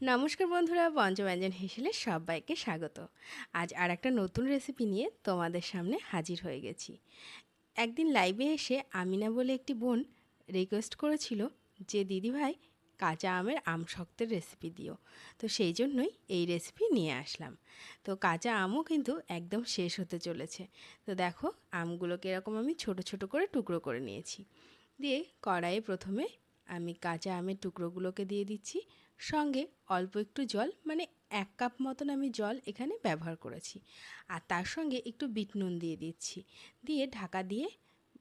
নমস্কার বন্ধুরা, পঞ্চব্যঞ্জন হেসেলে সবাইকে স্বাগত। আজ আর একটা নতুন রেসিপি নিয়ে তোমাদের সামনে হাজির হয়ে গেছি। একদিন লাইভে এসে আমিনা বলে একটি বোন রিকোয়েস্ট করেছিল যে দিদিভাই কাঁচা আমের আম শক্তের রেসিপি দিও। তো সেই জন্যই এই রেসিপি নিয়ে আসলাম। তো কাঁচা আমও কিন্তু একদম শেষ হতে চলেছে। তো দেখো, আমগুলোকে এরকম আমি ছোট ছোট করে টুকরো করে নিয়েছি। দিয়ে কড়াইয়ে প্রথমে আমি কাঁচা আমের টুকরোগুলোকে দিয়ে দিচ্ছি। সঙ্গে অল্প একটু জল মানে এক কাপ মতন আমি জল এখানে ব্যবহার করেছি। আর তার সঙ্গে একটু বিট নুন দিয়ে দিচ্ছি। দিয়ে ঢাকা দিয়ে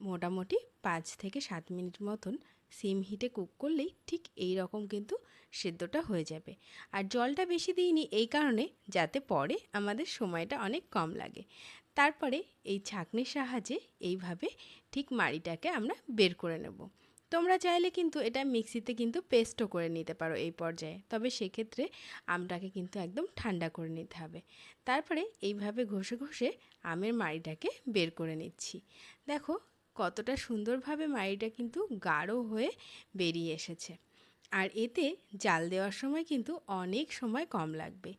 মোটামুটি পাঁচ থেকে সাত মিনিট মতন সিম হিটে কুক করলেই ঠিক এই রকম কিন্তু সেদ্ধটা হয়ে যাবে। আর জলটা বেশি দিইনি এই কারণে যাতে পরে আমাদের সময়টা অনেক কম লাগে। তারপরে এই ছাঁকনির সাহায্যে এইভাবে ঠিক মাড়িটাকে আমরা বের করে নেব। তোমরা চাইলে কিন্তু এটা মিক্সিতে কিন্তু পেস্টও করে নিতে পারো এই পর্যায়ে। তবে সেক্ষেত্রে আমটাকে কিন্তু একদম ঠান্ডা করে নিতে হবে। তারপরে এইভাবে ঘষে ঘষে আমের মাড়িটাকে বের করে নিচ্ছি। দেখো কতটা সুন্দরভাবে মাড়িটা কিন্তু গাঢ় হয়ে বেরিয়ে এসেছে। আর এতে জাল দেওয়ার সময় কিন্তু অনেক সময় কম লাগবে।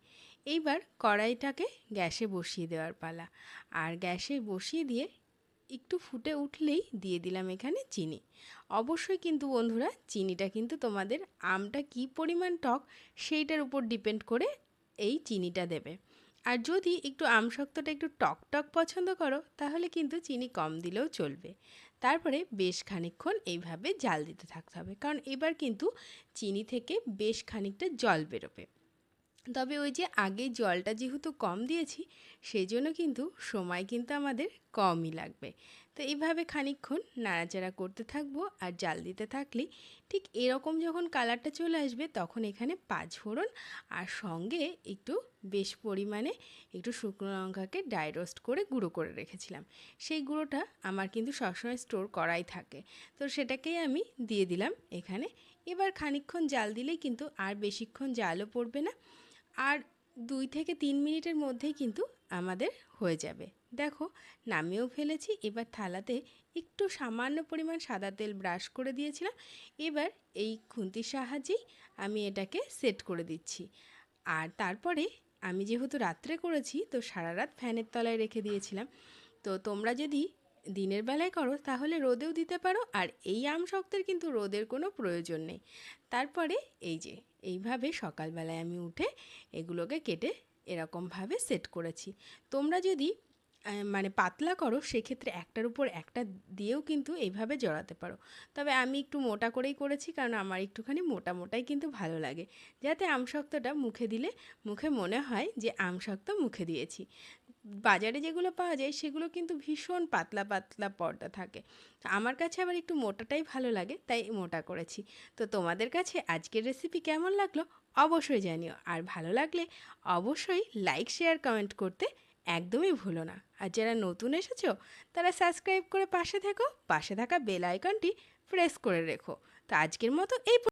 এইবার কড়াইটাকে গ্যাসে বসিয়ে দেওয়ার পালা। আর গ্যাসে বসিয়ে দিয়ে একটু ফুটে উঠলেই দিয়ে দিলাম এখানে চিনি। অবশ্যই কিন্তু বন্ধুরা, চিনিটা কিন্তু তোমাদের আমটা কি পরিমাণ টক সেইটার উপর ডিপেন্ড করে এই চিনিটা দেবে। আর যদি একটু আম শক্তটা একটু টক টক পছন্দ করো, তাহলে কিন্তু চিনি কম দিলেও চলবে। তারপরে বেশ খানিকক্ষণ এইভাবে জাল দিতে থাকতে হবে, কারণ এবার কিন্তু চিনি থেকে বেশ খানিকটা জল বেরোবে। তবে ওই যে আগে জলটা যেহেতু কম দিয়েছি সেই জন্য কিন্তু সময় কিন্তু আমাদের কমই লাগবে। তো এইভাবে খানিক্ষণ নাড়াচাড়া করতে থাকব আর জাল দিতে থাকলে ঠিক এরকম যখন কালারটা চলে আসবে তখন এখানে পাঁচ ফোড়ন আর সঙ্গে একটু বেশ পরিমাণে একটু শুকনো লঙ্কাকে ডাই রোস্ট করে গুঁড়ো করে রেখেছিলাম। সেই গুঁড়োটা আমার কিন্তু সবসময় স্টোর করাই থাকে। তো সেটাকেই আমি দিয়ে দিলাম এখানে। এবার খানিক্ষণ জাল দিলেই কিন্তু আর বেশিক্ষণ জালও পড়বে না। আর দুই থেকে তিন মিনিটের মধ্যেই কিন্তু আমাদের হয়ে যাবে। দেখো, নামিয়েও ফেলেছি, এবার থালাতে একটু সামান্য পরিমাণ সাদা তেল ব্রাশ করে দিয়েছিলাম। এবার এই খুন্তির সাহায্যেই আমি এটাকে সেট করে দিচ্ছি। আর তারপরে আমি যেহেতু রাত্রে করেছি, তো সারা রাত ফ্যানের তলায় রেখে দিয়েছিলাম। তো তোমরা যদি দিনের বেলায় করো, তাহলে রোদেও দিতে পারো, আর এই আম শক্তের কিন্তু রোদের কোনো প্রয়োজন নেই। তারপরে এই যে, এইভাবে সকালবেলায় আমি উঠে এগুলোকে কেটে এরকমভাবে সেট করেছি। তোমরা যদি মানে পাতলা করো, সেক্ষেত্রে একটার উপর একটা দিয়েও কিন্তু এইভাবে জড়াতে পারো। তবে আমি একটু মোটা করেই করেছি, কারণ আমার একটুখানি মোটা মোটাই কিন্তু ভালো লাগে। যাতে আমশক্তটা মুখে দিলে মুখে মনে হয় যে আমশক্ত মুখে দিয়েছি। বাজারে যেগুলো পাওয়া যায়, সেগুলো কিন্তু ভীষণ পাতলা পাতলা পর্দা থাকে। আমার কাছে আবার একটু মোটাটাই ভালো লাগে, তাই মোটা করেছি। তো তোমাদের কাছে আজকের রেসিপি কেমন লাগল, অবশ্যই জানিও। আর ভালো লাগলে অবশ্যই লাইক শেয়ার কমেন্ট করতে একদমই ভুলো না। আর যারা নতুন এসেছ, তারা সাবস্ক্রাইব করে পাশে থেকো, পাশে থাকা বেল আইকনটি প্রেস করে রেখো। তো আজকের মতো এই